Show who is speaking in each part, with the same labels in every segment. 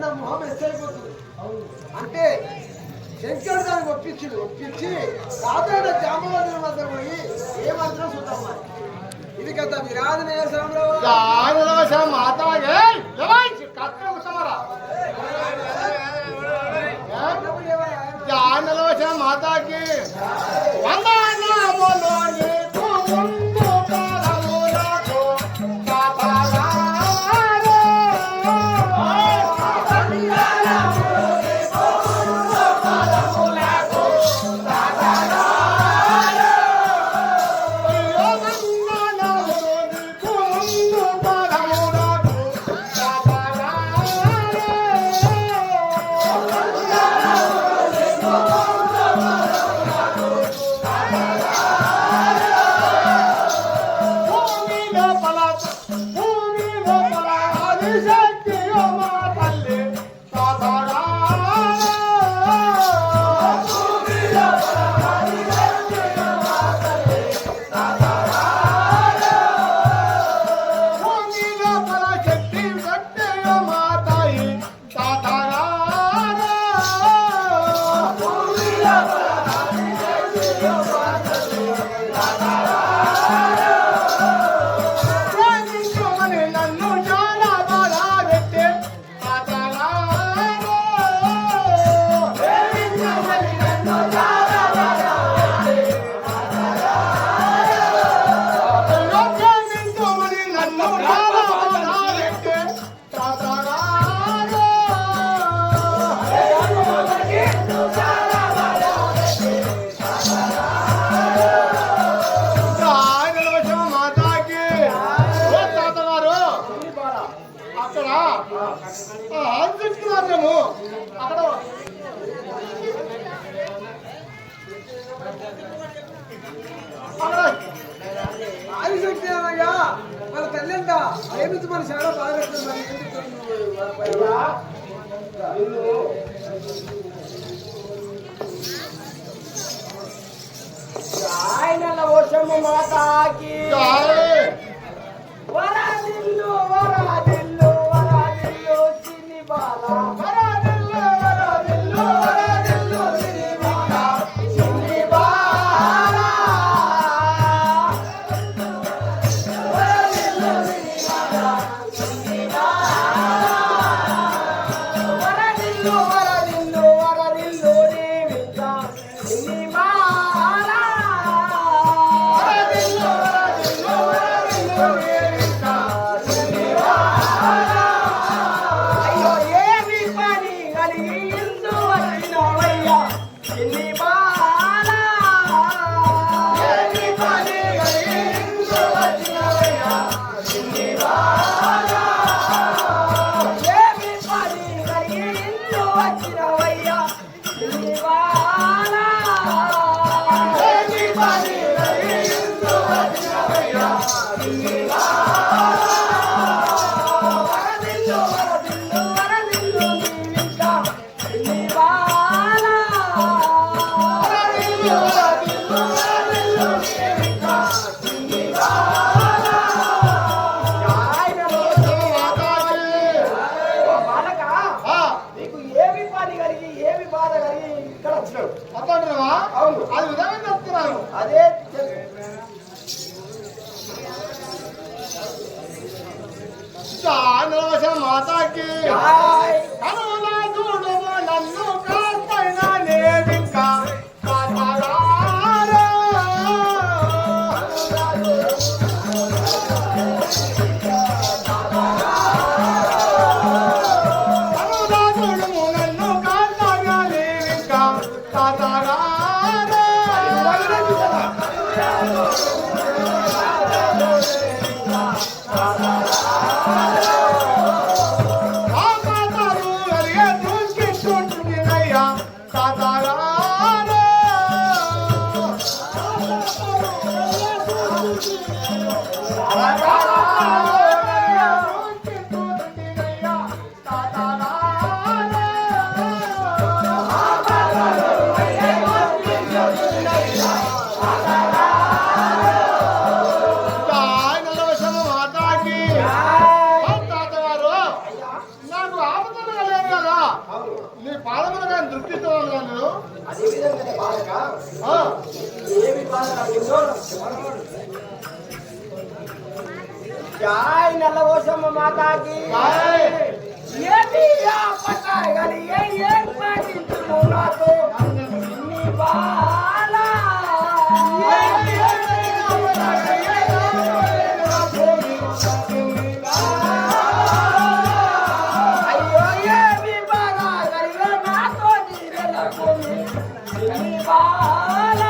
Speaker 1: నా మొహం ఎస్తైపోతుంది అంటే శంకరుడు దాన్ని ఒప్పించింది ఒప్పించి సాధారణ జామవాదం వద్ద పోయి ఏ మంత్రం చూద్దాం ఇది
Speaker 2: కథ. విరాజనేయ మాతాకి. వందా
Speaker 1: ఆయుషక్తి అనగా వాళ్ళ తల్లి అంట ఏమిటి మన చాలా
Speaker 3: ఆయన వర్షము మాతాకి. Lord. Trời ơi. జై నల్లవోసమ్మ మాతాకి ఏంటి పట్టాలి ఏం పాటించు నాతో నీ బాలా అయ్యో ఏ బాగా నాతో నీ బాలా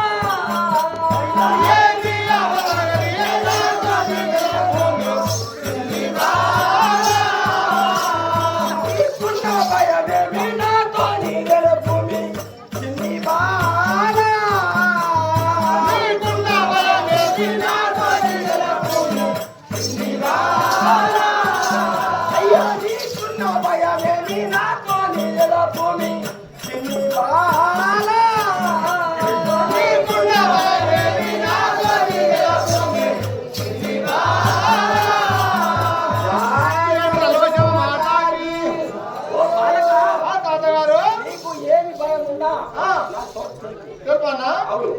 Speaker 3: చెప్పానా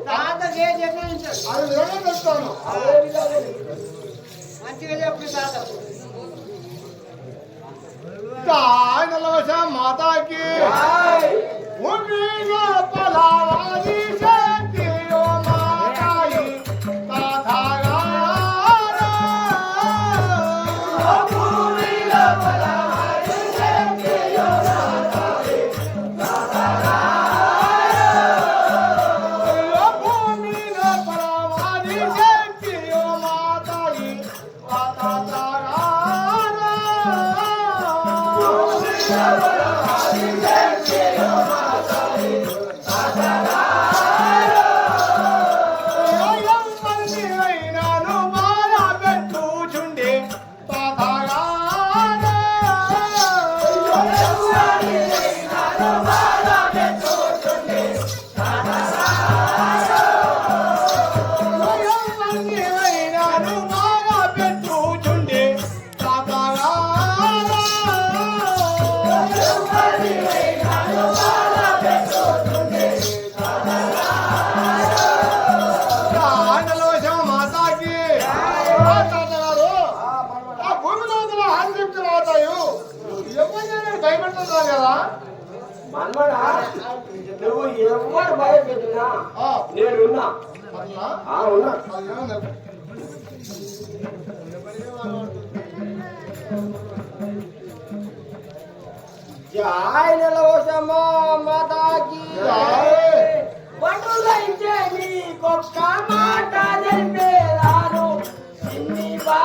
Speaker 2: తాత ఏ
Speaker 3: నిర్ణయించాడు
Speaker 2: అది నేనే చెప్తాను మంచిగా మాతాకి ఉండి Shambhala, Hari టైం అంటున్నావు కదా?
Speaker 3: మనమడా నువ్వు ఎవరు భయపెట్టినా నేను ఉన్నా.
Speaker 2: ఉన్నా.
Speaker 3: జాయ్ నెలవసమా మాతాకి
Speaker 2: పండుగ
Speaker 3: నీ కుక్క మాట తెలిపేదాను చిన్ని
Speaker 2: బా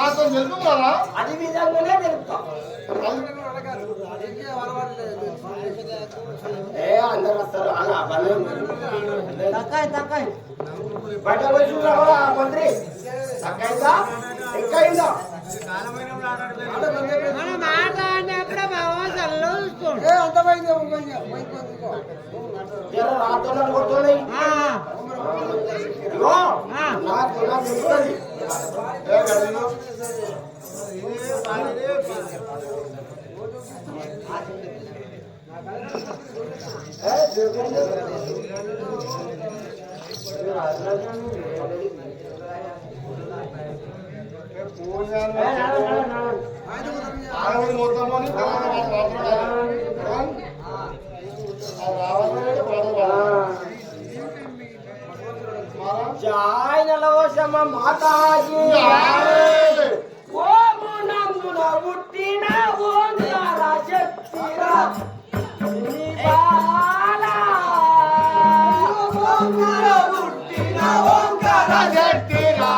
Speaker 2: నాతో నిలుపుకోరా
Speaker 3: అది విధంగానే నిలుపుతాం మంత్రి. తక్కైందా ఎక్కైందా
Speaker 1: ఏ అంతమైంది
Speaker 3: ఆందోళన
Speaker 2: కొడుతుంది పూజ మొత్తము తెలంగాణ
Speaker 3: జయ నలవశమ మాతాజీ ఓము శక్తిరా ఓంకార
Speaker 2: శక్తిరా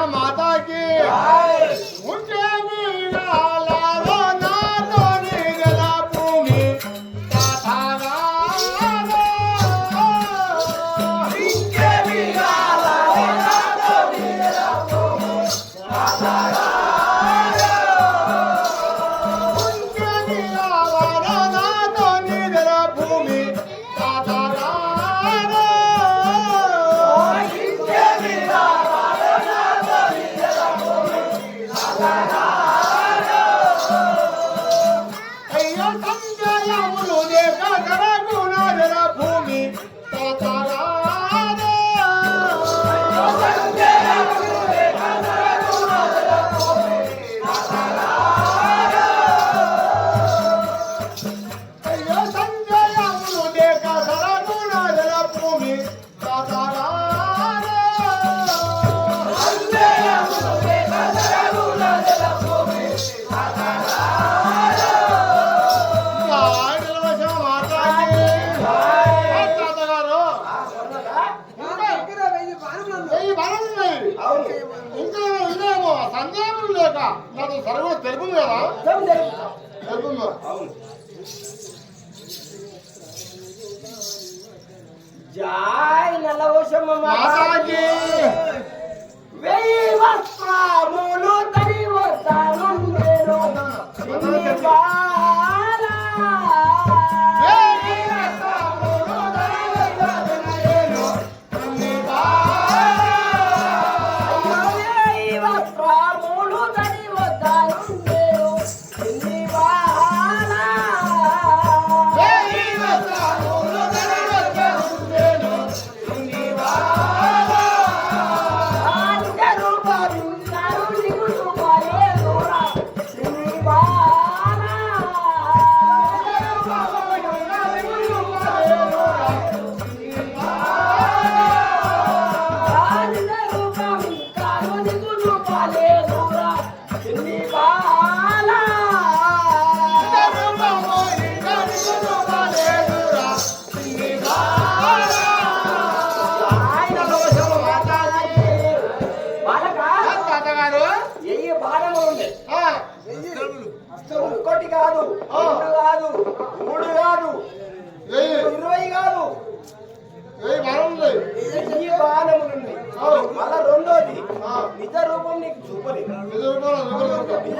Speaker 2: మాతాకి ఉంటే
Speaker 3: జాయ్ నలవశమ్మ
Speaker 2: మాతాజీ.
Speaker 3: వెయ్యి వస్త్రములు తరి వస్తాను నేను
Speaker 2: ఒకటి కాదు. రెండు కాదు. మూడు కాదు. ఇరవై కాదు. ఈ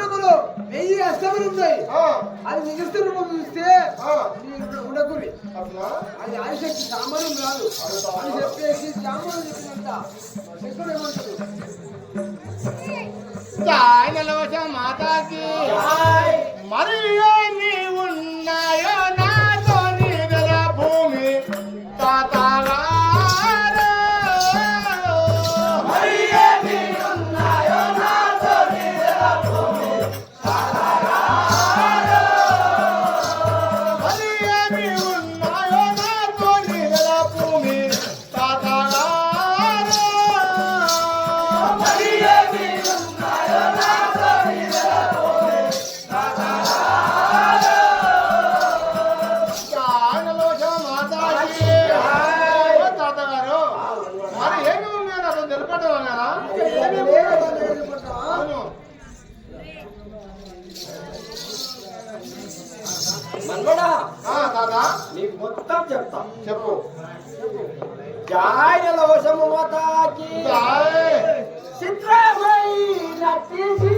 Speaker 2: రూపం
Speaker 1: వెయ్యి అష్టములు ఉన్నాయి అది నిజస్థ రూపం చూస్తే
Speaker 3: ఉండకూరి.
Speaker 1: అది ఆయుషక్తి సామాన్యం కాదు. అని చెప్పేసి సామాన్యం చెప్పినంత.
Speaker 2: ఎక్కడ ఏమంటారు? సాయి
Speaker 3: నలవశ మాతాకి.
Speaker 2: మరియు మొత్తం చెప్తా.
Speaker 3: చెప్పు.
Speaker 2: జాయల వశము మతాకి.
Speaker 3: సిద్ధమై నటిసి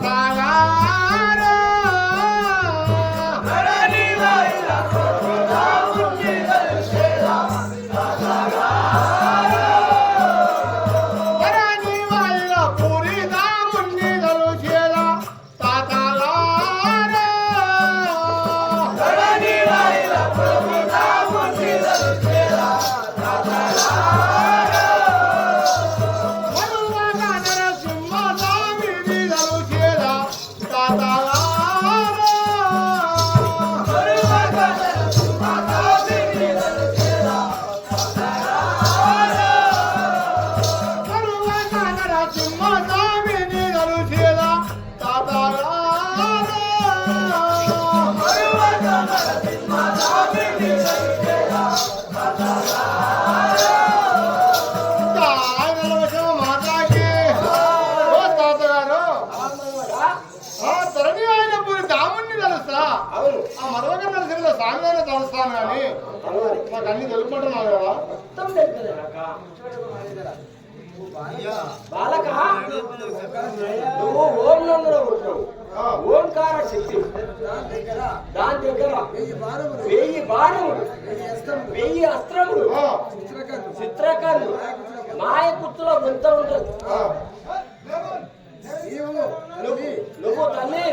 Speaker 2: bye
Speaker 3: నాకు అన్ని తెలుపుకుంటున్నావు కదా.
Speaker 2: బాలక. నువ్వు ఓం నందులో ఓంకార శక్తి.
Speaker 1: దాని దగ్గర వెయ్యి బాణములు
Speaker 2: వెయ్యి అస్త్రములు చిత్రకళ్ళు మాయకుత్తులో గుంత ఉంటుంది. నువ్వు నువ్వు
Speaker 3: తల్లి.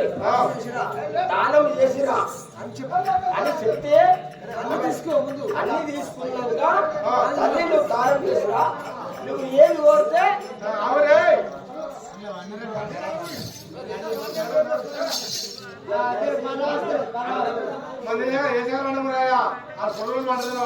Speaker 3: దానం చేసిరా
Speaker 1: అని
Speaker 3: చెప్తే
Speaker 1: అన్ని తీసుకో ముందు.
Speaker 3: అన్ని తీసుకున్నాక తల్లి నువ్వు దానం చేసిరా నువ్వు ఏది కోరితే
Speaker 2: అవరే మన ఏ చేయాలన్నా ఆ
Speaker 3: సొలూరు మాట్లాడుతున్నా